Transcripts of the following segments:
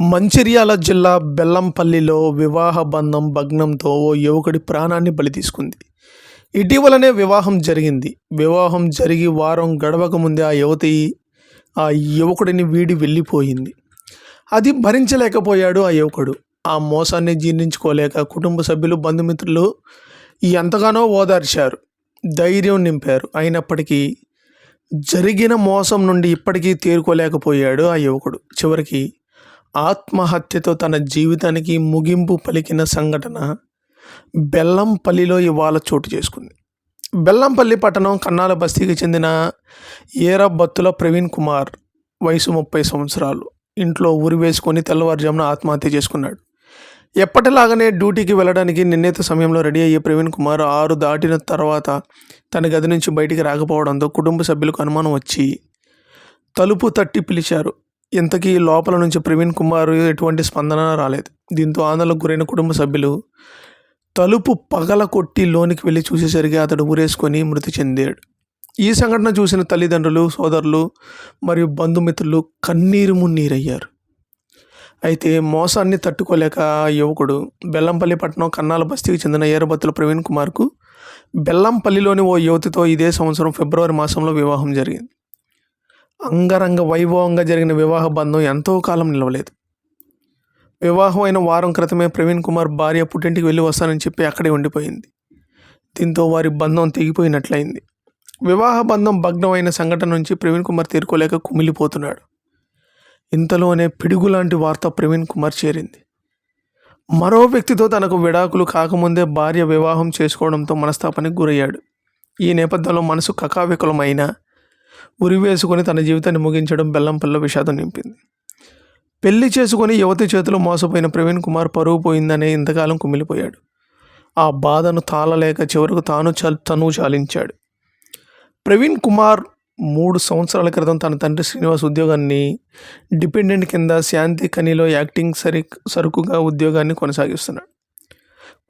మంచిర్యాల జిల్లా బెల్లంపల్లిలో వివాహ బంధం భగ్నంతో ఓ యువకుడి ప్రాణాన్ని బలి తీసుకుంది. ఇటీవలనే వివాహం జరిగింది. వివాహం జరిగి వారం గడవక ముందే ఆ యువతి ఆ యువకుడిని వీడి వెళ్ళిపోయింది. అది భరించలేకపోయాడు ఆ యువకుడు. ఆ మోసాన్ని జీర్ణించుకోలేక కుటుంబ సభ్యులు బంధుమిత్రులు ఎంతగానో ఓదార్చారు. ధైర్యం నింపారు. అయినప్పటికీ జరిగిన మోసం నుండి ఇప్పటికీ తేరుకోలేకపోయాడు ఆ యువకుడు. చివరికి ఆత్మహత్యతో తన జీవితానికి ముగింపు పలికిన సంఘటన బెల్లంపల్లిలో ఇవాళ చోటు చేసుకుంది. బెల్లంపల్లి పట్టణం కన్నాల బస్తీకి చెందిన ఏరబత్తుల ప్రవీణ్ కుమార్ వయసు ముప్పై సంవత్సరాలు. ఇంట్లో ఉరి వేసుకొని తెల్లవారుజామున ఆత్మహత్య చేసుకున్నాడు. ఎప్పటిలాగానే డ్యూటీకి వెళ్ళడానికి నిర్ణీత సమయంలో రెడీ అయ్యే ప్రవీణ్ కుమార్ ఆరు దాటిన తర్వాత తన గది నుంచి బయటికి రాకపోవడంతో కుటుంబ సభ్యులకు అనుమానం వచ్చి తలుపు తట్టి పిలిచారు. ఇంతకీ లోపల నుంచి ప్రవీణ్ కుమార్ ఎటువంటి స్పందన రాలేదు. దీంతో ఆందోళనకు గురైన కుటుంబ సభ్యులు తలుపు పగల కొట్టి లోనికి వెళ్ళి చూసేసరికి అతడు ఊరేసుకొని మృతి చెందాడు. ఈ సంఘటన చూసిన తల్లిదండ్రులు సోదరులు మరియు బంధుమిత్రులు కన్నీరు మున్నీరయ్యారు. అయితే మోసాన్ని తట్టుకోలేక యువకుడు బెల్లంపల్లి పట్టణం కన్నాల బస్తీకి చెందిన ఏరబత్తుల ప్రవీణ్ కుమార్కు బెల్లంపల్లిలోని ఓ యువతితో ఇదే సంవత్సరం ఫిబ్రవరి మాసంలో వివాహం జరిగింది. అంగరంగ వైభవంగా జరిగిన వివాహ బంధం ఎంతో కాలం నిలవలేదు. వివాహం అయిన వారం క్రితమే ప్రవీణ్ కుమార్ భార్య పుట్టింటికి వెళ్ళి వస్తానని చెప్పి అక్కడే ఉండిపోయింది. దీంతో వారి బంధం తెగిపోయినట్లయింది. వివాహ బంధం భగ్నమైన సంఘటన నుంచి ప్రవీణ్ కుమార్ తీరుకోలేక కుమిలిపోతున్నాడు. ఇంతలోనే పిడుగు లాంటి వార్త ప్రవీణ్ కుమార్ చేరింది. మరో వ్యక్తితో తనకు విడాకులు కాకముందే భార్య వివాహం చేసుకోవడంతో మనస్తాపానికి గురయ్యాడు. ఈ నేపథ్యంలో మనసు కకావికలమైనా ఉరి వేసుకొని తన జీవితాన్ని ముగించడం బెల్లంపల్లిలో విషాదం నింపింది. పెళ్ళి చేసుకొని యువతి చేతిలో మోసపోయిన ప్రవీణ్ కుమార్ పరువు పోయిందనే ఇంతకాలం కుమిలిపోయాడు. ఆ బాధను తాళలేక చివరకు తాను చల్ తను చాలించాడు. ప్రవీణ్ కుమార్ మూడు సంవత్సరాల క్రితం తన తండ్రి శ్రీనివాస్ ఉద్యోగాన్ని డిపెండెంట్ కింద శాంతి కనిలో యాక్టింగ్ సరి సరుకుగా ఉద్యోగాన్ని కొనసాగిస్తున్నాడు.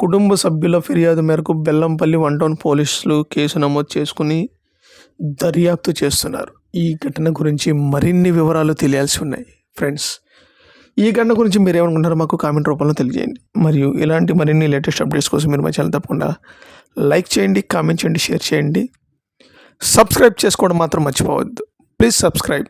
కుటుంబ సభ్యుల ఫిర్యాదు మేరకు బెల్లంపల్లి వన్ టౌన్ పోలీసులు కేసు నమోదు చేసుకుని దర్యాప్తు చేస్తున్నారు. ఈ ఘటన గురించి మరిన్ని వివరాలు తెలియాల్సి ఉన్నాయి. ఫ్రెండ్స్ ఈ ఘటన గురించి మీరు ఏమనుకుంటారో మాకు కామెంట్ రూపంలో తెలియజేయండి. మరియు ఇలాంటి మరిన్ని లేటెస్ట్ అప్డేట్స్ కోసం మీరు మా ఛానల్ తప్పకుండా లైక్ చేయండి కామెంట్ చేయండి షేర్ చేయండి. సబ్స్క్రైబ్ చేసుకోవడం మాత్రం మర్చిపోవద్దు. Please subscribe